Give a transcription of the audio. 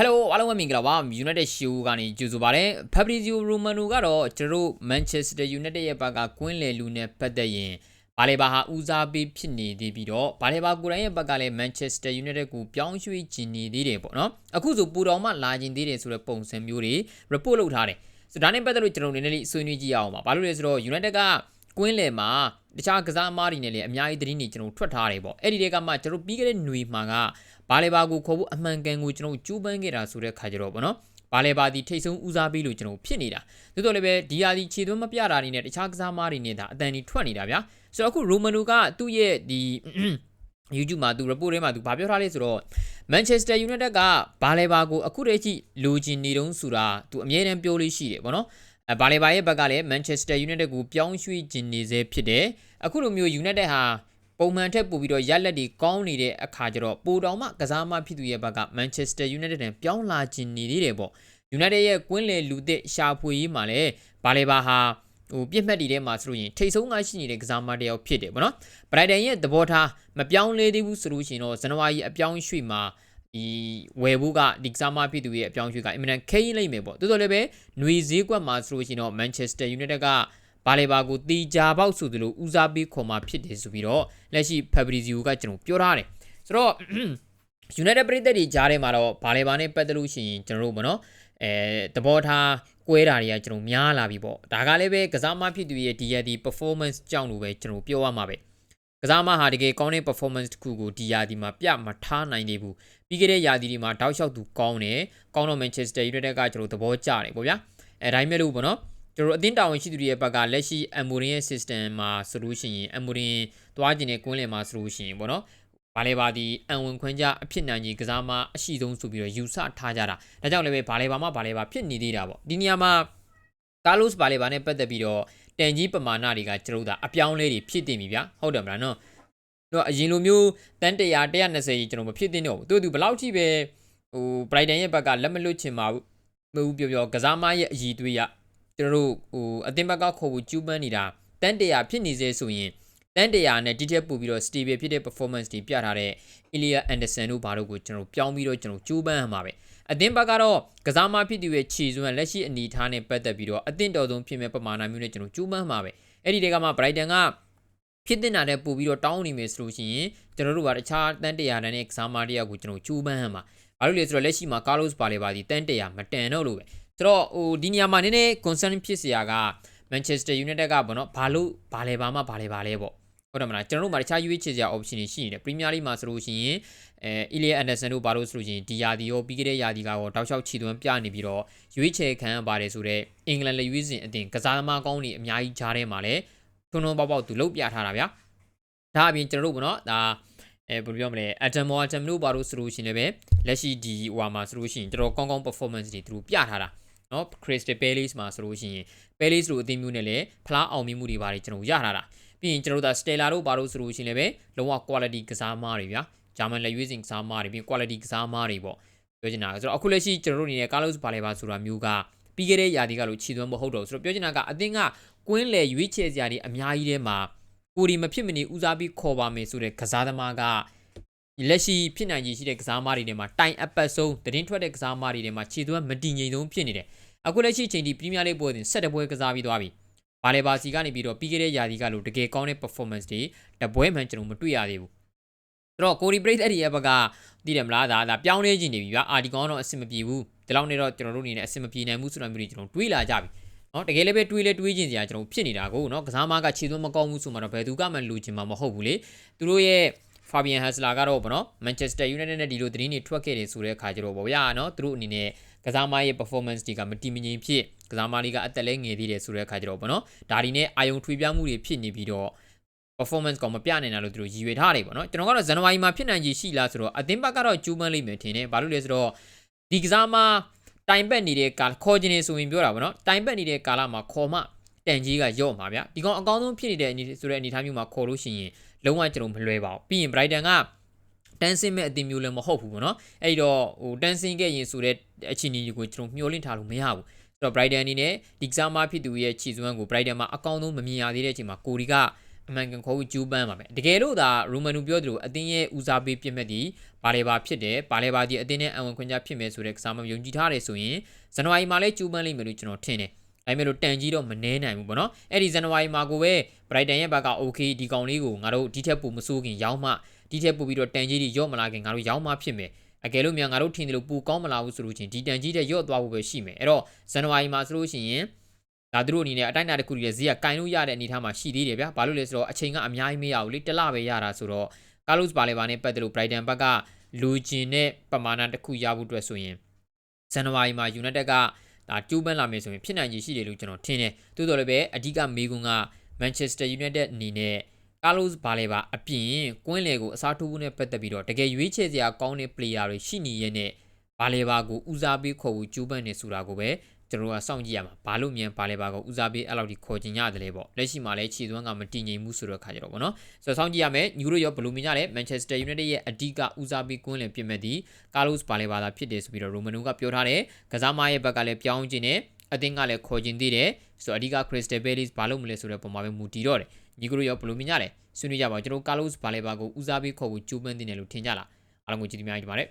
Hello အားလုံးပဲမင်္ဂလာပါ United Show ကနေကြိုဆိုပါရစေ Fabrizio Romano ကတော့ကျွန်တော်တို့ Manchester United ရဲ့ဘက်ကကွင်းလယ်လူနဲ့ပတ်သက်ရင်ဘာလေဘာဟာဦးစားပေးဖြစ်နေသေးပြီးတော့ဘာလေဘာကိုယ်တိုင်ရဲ့ဘက်ကလည်း Manchester United ကိုပြောင်းရွှေ့ကျင်နေသေးတယ်ပေါ့နော်အခုဆိုပူတော်မှလာကျင်သေးတယ်ဆိုတဲ့ပုံစံမျိုးတွေ report လုပ်ထားတယ်ဆိုဒါနဲ့ပတ်သက်လို့ကျွန်တော်နည်းနည်းလေးဆွေးနွေးကြည့်အောင်ပါဘာလို့လဲဆိုတော့ United ကကွင်းလယ်မှာတခြားကစားအမားတွေနဲ့လည်းအများကြီးသတင်းတွေကျွန်တော်ထွက်ထားတယ်ပေါ့အဲ့ဒီတွေကမှကျွန်တော်ပြီးခဲ့တဲ့ຫນွေမှာက ဘာလေဘာကိုခေါ်ဖို့အမှန်ကန်ကိုကျွန်တော်ကြိုးပမ်းခဲ့တာဆိုတဲ့ခါကြတော့ပေါ့နော်ဘာလေဘာဒီထိတ်ဆုံးဦးစားပေးလို့ကျွန်တော်ဖြစ်နေတာသို့တော်လည်းပဲဒီဟာဒီခြေသွင်းမပြတာတွေနဲ့တခြားကစားမားတွေနဲ့ဒါအတန်ကြီးထွက်နေတာဗျာဆိုတော့အခုရိုမန်နိုကသူ့ရဲ့ဒီ YouTube မှာသူ report ထဲမှာသူဗာပြောထားလေးဆိုတော့ Manchester United ကဘာလေဘာကိုအခုတည်းကလိုချင်နေတုံးဆိုတာသူအမြဲတမ်းပြောလို့ရှိတယ်ဗောနော်အဲဘာလေဘာရဲ့ဘက်ကလည်း Manchester United ကိုပြောင်းရွှေ့ခြင်းနေစေဖြစ်တယ်အခုလိုမျိုး United ဟာ ပုံမှန်ထက်ပိုပြီးတော့ရက်လက်တွေကောင်းနေတဲ့အခါကျတော့ပိုတောင်မှကစားမဖြစ်သူရဲ့ဘက်က Manchester United နဲ့ပြောင်းလာခြင်းနေသေးတယ်ပေါ့ United ရဲ့ကွင်းလေလူသစ်ရှာဖွေရေးမှာလည်းဘာလေဘာဟာဟိုပြစ်မှတ်တွေထဲမှာဆိုလို့ရင်ထိတ်ဆုံးကရှိနေတဲ့ကစားမတယောက်ဖြစ်တယ်ဗောနော်ဘရိုက်တန်ရဲ့သဘောထားမပြောင်းလဲသေးဘူးဆိုလို့ရှိရင်တော့ဇန်နဝါရီအပြောင်းရွှေ့မှာဒီဝယ်ဖို့ကဒီကစားမဖြစ်သူရဲ့အပြောင်းရွှေ့ကအင်မတန်ခဲရင်လိမ့်မယ်ပေါ့တိုးတော်လည်းပဲຫນွေဈေးကွက်မှာဆိုလို့ရှိရင်တော့ Manchester United က ဘာလေဘာကိုတီဂျာပေါက်ဆိုသလိုဦးစားပေးခေါ်มาဖြစ်တယ်ဆိုပြီးတော့လက်ရှိ Fabrizio ကကျွန်တော်ပြောထားတယ်ဆိုတော့ United ပြည်သက်တွေကြားထဲမှာတော့ဘာလေဘာနဲ့ပတ်သက်လို့ရှိရင်ကျွန်တော်တို့မနော်အဲသဘောထားကွဲတာတွေကကျွန်တော်များလာပြီပေါ့ဒါကလည်းပဲကစားမဖြစ်သူရဲ့ဒီရဒီ performance ကြောင့်လို့ပဲကျွန်တော်ပြောရမှာပဲကစားမဟာတကယ်ကောင်းတဲ့ performance တစ်ခုကိုဒီယာဒီမှာပြမထားနိုင်သေးဘူးပြီးခဲ့တဲ့ယာဒီဒီမှာတောက်လျှောက်သူကောင်းတယ်ကောင်းတော့ Manchester United ကကျွန်တော်သဘောကျတယ်ပေါ့ဗျာအဲဒါပေမဲ့လို့ပေါ့နော် ကျွန်တော်အသင်းတာဝန်ရှိသူတွေရဲ့ဘက်ကလက်ရှိ Amorin ရဲ့ system မှာဆိုလို့ရှိရင် Amorin သွားကျင်တဲ့ကွင်းလယ်မှာဆိုလို့ရှိရင်ပေါ့နော်ဘာလဲပါဒီအန်ဝင်ခွင့်ကြအဖြစ်နိုင်ကြီးကစားမအရှိဆုံးဆိုပြီးတော့ယူဆထားကြတာဒါကြောင့်လည်းပဲဘာလဲပါမှဘာလဲပါဖြစ်နေသေးတာပေါ့ဒီနေရာမှာကားလိုစ်ဘာလဲပါနဲ့ပတ်သက်ပြီးတော့တန်ကြီးပမာဏတွေကကျွန်တော်တို့အပြောင်းလဲတွေဖြစ်တင်ပြီဗျာဟုတ်တယ်မလားနော်တော့အရင်လိုမျိုးတန်100 120ကြီးကျွန်တော်မဖြစ်တင်တော့ဘူးသူသူဘယ်လောက်ထိပဲဟို Brighton ရဲ့ဘက်ကလက်မလွတ်ချင်ပါဘူးမဟုတ်ပြောပြောကစားမရဲ့အည်သွေးရ ကျွန်တော်တို့ဟိုအသင်းဘက်ကခေါ်ဖို့ကျူးပန်းနေတာတန်100ဖြစ်နေစေဆိုရင်တန်100နဲ့ဒီထက်ပိုပြီးတော့ stable ဖြစ်တဲ့ performance တွေပြထားတဲ့ Ilya Anderson တို့ဘာတို့ကိုကျွန်တော်ပြောင်းပြီးတော့ကျွန်တော်ကျိုးပန်းရမှာပဲအသင်းဘက်ကတော့ကစားမဖြစ်သူရဲ့ခြေစွမ်းလက်ရှိအနေအထားနဲ့ပတ်သက်ပြီးတော့အသင့်တော်ဆုံးဖြစ်မဲ့ပမာဏမျိုးနဲ့ကျွန်တော်ကျိုးပန်းမှာပဲအဲ့ဒီတဲကမှ Brighton ကဖြစ်တင်တာတဲ့ပို့ပြီးတော့တောင်းနေမယ်ဆိုလို့ရှိရင်ကျွန်တော်တို့ကတခြားတန်100တန်းနဲ့ကစားမတယောက်ကိုကျွန်တော်ကျိုးပန်းရမှာဘာလို့လဲဆိုတော့လက်ရှိမှာ Carlos ပါလေပါဒီတန်100မတန်တော့လို့ပဲ ဆိုတော့ဟိုဒီနေရာမှာနည်းနည်း concern ဖြစ်စရာက Manchester United ကဘောနော်ဘာလို့ဘာလဲပါမှဘာလဲပါလဲပေါ့ဟုတ်တယ်မလားကျွန်တော်တို့မှာတခြားရွေးချယ်စရာ option တွေရှိနေတယ် Premier League မှာဆိုလို့ရှိရင်အဲ Ilya Anderson တို့ဘာလို့ဆိုလို့ရှိရင်ဒီယာဒီရောပြီးခဲ့တဲ့ယာဒီကတော့တောက်လျှောက်ခြေသွမ်းပြနေပြီးတော့ရွေးချယ်ခံရပါတယ်ဆိုတော့အင်္ဂလန်လက်ရွေးစင်အတင်ကစားသမားကောင်းတွေအများကြီးကြားထဲမှာလည်းထွန်းထွန်းပေါက်ပေါက်သူလုတ်ပြထားတာဗျာဒါအပြင်ကျွန်တော်တို့ကနော်ဒါအဲဘယ်လိုပြောမလဲအတမ်မောအတမ်တို့ဘာလို့ဆိုလို့ရှိရင်လည်းပဲလက်ရှိဒီဟိုမှာဆိုလို့ရှိရင်တော်တော်ကောင်းကောင်း performance တွေသူတို့ပြထားတာ နော် Crystal Palace မှာဆိုလို့ရှိရင် Palace လိုအသင်းမျိုးနဲ့လည်းဖလားအောင်မြင်မှုတွေပါတယ်ကျွန်တော်ရထားတာပြီးရင်ကျွန်တော်တို့ဒါ Stella တို့ဘာလို့ဆိုလို့ရှိရင်လည်းပဲလုံးဝ quality ကစားမားတွေဗျာဂျာမန်လက်ရွေးစင်ကစားမားတွေပြီး quality ကစားမားတွေပေါ့ပြောချင်တာဆိုတော့အခုလက်ရှိကျွန်တော်တို့အနေနဲ့ Carlos Baleba ဆိုတာမျိုးကပြီးခဲ့တဲ့ယာတီကလို့ခြေသွမ်းမဟုတ်တော့ဆိုတော့ပြောချင်တာကအသင်းကကွင်းလေရွေးချယ်စရာတွေအများကြီးထဲမှာကိုဒီမဖြစ်မနေဦးစားပြီးခေါ်ပါမယ်ဆိုတဲ့ကစားသမားက လက်ရှိဖြစ်နိုင်ခြေရှိတဲ့ကစားမားတွေထဲမှာတိုင်အပတ်ဆုံးတရင်ထွက်တဲ့ကစားမားတွေထဲမှာခြေသွမ်းမတည်ငြိမ်ဆုံးဖြစ်နေတယ်အခုလက်ရှိချိန်ထိပရီးမီးယားလိပွဲစဉ်၁၇ပွဲကစားပြီးသွားပြီဘာလေဘာစီကနေပြီးတော့ပြီးခဲ့တဲ့ယာတီကလို့တကယ်ကောင်းတဲ့ performance တွေတပွဲမှန်ကျွန်တော်မတွေ့ရသေးဘူးဆိုတော့ကိုရီပရိတ်အဲ့ဒီရဲ့ဘက်ကသိတယ်မလားဒါဒါပြောင်းလဲခြင်းနေပြီဗျာအာဒီကောင်တော့အဆင်မပြေဘူးဒီလောက်နေတော့ကျွန်တော်တို့အနေနဲ့အဆင်မပြေနိုင်ဘူးဆိုတာမျိုးတွေကျွန်တော်တွေးလာကြပြီနော်တကယ်လည်းပဲတွေးလဲတွေးခြင်းစရာကျွန်တော်ဖြစ်နေတာကိုနော်ကစားမကခြေသွင်းမကောင်းဘူးဆိုမှတော့ဘယ်သူကမှလူချင်မှာမဟုတ်ဘူးလေသူတို့ရဲ့ Fabian Hassler ကတော့ဗောနော် Manchester United နဲ့ဒီလိုသတင်းတွေထွက်ခဲ့တယ်ဆိုတဲ့အခါကျတော့ဗောဗျာနော်သူတို့အနေနဲ့ကစားမရဲ့ performance တွေကမတီမငြိမ်ဖြစ်ကစားမလေးကအသက်လဲငယ်သေးတယ်ဆိုတဲ့အခါကျတော့ဗောနော်ဒါဒီနဲ့အာယုံထွေပြမှုတွေဖြစ်နေပြီးတော့ performance ကောမပြနိုင်တာလို့သူတို့ရည်ရွယ်ထားတယ်ပေါ့နော်ကျွန်တော်ကတော့ဇန်နဝါရီမှာဖြစ်နိုင်ခြေရှိလားဆိုတော့အသင်းဘက်ကတော့ကျူးမန်းလိမ့်မယ်ထင်တယ်ဘာလို့လဲဆိုတော့ဒီကစားမတိုင်ပက်နေတဲ့ကာခေါ်ခြင်းနေဆိုရင်ပြောတာပေါ့နော်တိုင်ပက်နေတဲ့ကာလမှာခေါ်မှတန်ကြီးကရော့မှာဗျဒီကောင်အကောင်းဆုံးဖြစ်နေတဲ့အနေဆိုတဲ့အနေအထားမျိုးမှာခေါ်လို့ရှိရင် လုံးဝကျွန်တော်မလွဲပါဘူးပြီးရင် Brighton ကတန်းစင်းမဲ့အတင်မျိုးလည်းမဟုတ်ဘူးပေါ့နော်အဲ့တော့ဟိုတန်းစင်းခဲ့ရင်ဆိုတဲ့အခြေအနေကိုကျွန်တော်မျှော်လင့်ထားလို့မရဘူးဆိုတော့ Brighton အနေနဲ့ဒီကစားမဖြစ်သူရဲ့ခြေစွမ်းကို Brighton မှာအကောင်းဆုံးမမြင်ရသေးတဲ့အချိန်မှာကိုရီကအမှန်ကန်ခေါ်ဖို့ကြိုးပမ်းပါမယ်တကယ်လို့ဒါရိုမန်နူပြောသလိုအသင်းရဲ့ဦးစားပေးပြစ်မဲ့ဒီဘာလေဘာဖြစ်တယ်ဘာလေဘာဒီအသင်းနဲ့အဝန်ခွင့်ကြဖြစ်မယ်ဆိုတဲ့ကစားမယုံကြည်ထားတယ်ဆိုရင်ဇန်နဝါရီမှာလည်းကြိုးပမ်းလိမ့်မယ်လို့ကျွန်တော်ထင်တယ် ဒါပေမဲ့လို့တန်ကြီးတော့မနှဲနိုင်ဘူးပေါ့နော်အဲ့ဒီဇန်နဝါရီမှာကိုပဲ Brighton ရဲ့ဘက်က okay ဒီကောင်လေးကိုငါတို့ဒီထက်ပိုမစိုးခင်ရောင်းမှဒီထက်ပိုပြီးတော့တန်ကြီးတွေရော့မလာခင်ငါတို့ရောင်းမှဖြစ်မယ်အကယ်လို့မြန်ငါတို့ထင်တယ်လို့ပူကောင်းမလာဘူးဆိုလို့ချင်းဒီတန်ကြီးတဲ့ရော့သွားဖို့ပဲရှိမယ်အဲ့တော့ဇန်နဝါရီမှာဆိုလို့ရှိရင်ဒါသူတို့အနေနဲ့အတိုင်းအတာတစ်ခုတည်းရဲ့ဈေးကကင်လို့ရတဲ့အနေအထားမှာရှိသေးတယ်ဗျာဘာလို့လဲဆိုတော့အချိန်ကအများကြီးမရဘူးလေတစ်လပဲရတာဆိုတော့ကာလုစ်ဘာလေဘာနဲ့ပတ်သက်လို့ Brighton ဘက်ကလူကျင်တဲ့ပမာဏတစ်ခုရဖို့အတွက်ဆိုရင်ဇန်နဝါရီမှာ United က ဒါကျိုးပန်းလာမယ်ဆိုရင်ဖြစ်နိုင်ခြေရှိတယ်လို့ကျွန်တော်ထင်တယ်သို့တော်လည်းပဲအဓိကမေကွန်က Manchester United အနေနဲ့ Carlos Baleba အပြင်ကွင်းလေကိုအစားထိုးဖို့နဲ့ပတ်သက်ပြီးတော့တကယ်ရွေးချယ်စရာကောင်းတဲ့ player တွေရှိနေရဲ့နဲ့ Baleba ကိုဦးစားပေးခေါ်ဖို့ကြိုးပမ်းနေဆိုတာကိုပဲ ကျွန်တော်ကစောင့်ကြည့်ရမှာဘာလို့မြန် Baleba ကိုဦးစားပေးအဲ့လောက်ထိခေါ်ချင်ရတယ်လဲပေါ့လက်ရှိမှာလည်းခြေသွမ်းကမတည်ငြိမ်မှုဆိုတော့ခါကြတော့ဗောနော်ဆိုတော့စောင့်ကြည့်ရမယ်ညူရိုရောဘယ်လိုမြင်ကြလဲ Manchester United ရဲ့အဓိကဦးစားပေးကွင်းလင်ပြင်မဲ့ဒီ Carlos Baleba သာဖြစ်တယ်ဆိုပြီးတော့ Romano ကပြောထားတယ်ကစားမရဲ့ဘက်ကလည်းပြောင်းခြင်းနဲ့အသင်းကလည်းခေါ်ခြင်းသေးတယ်ဆိုတော့အဓိက Crystal Palace ဘာလို့မလဲဆိုတဲ့ပုံမှာပဲမူတည်တော့တယ်ညီကတို့ရောဘယ်လိုမြင်ကြလဲဆွေးနွေးကြပါဦးကျွန်တော် Carlos Baleba ကိုဦးစားပေးခေါ်ဖို့ကြိုးပမ်းနေတယ်လို့ထင်ကြလားအားလုံးကိုကြည့်ဒီများကြီးဒီပါတယ်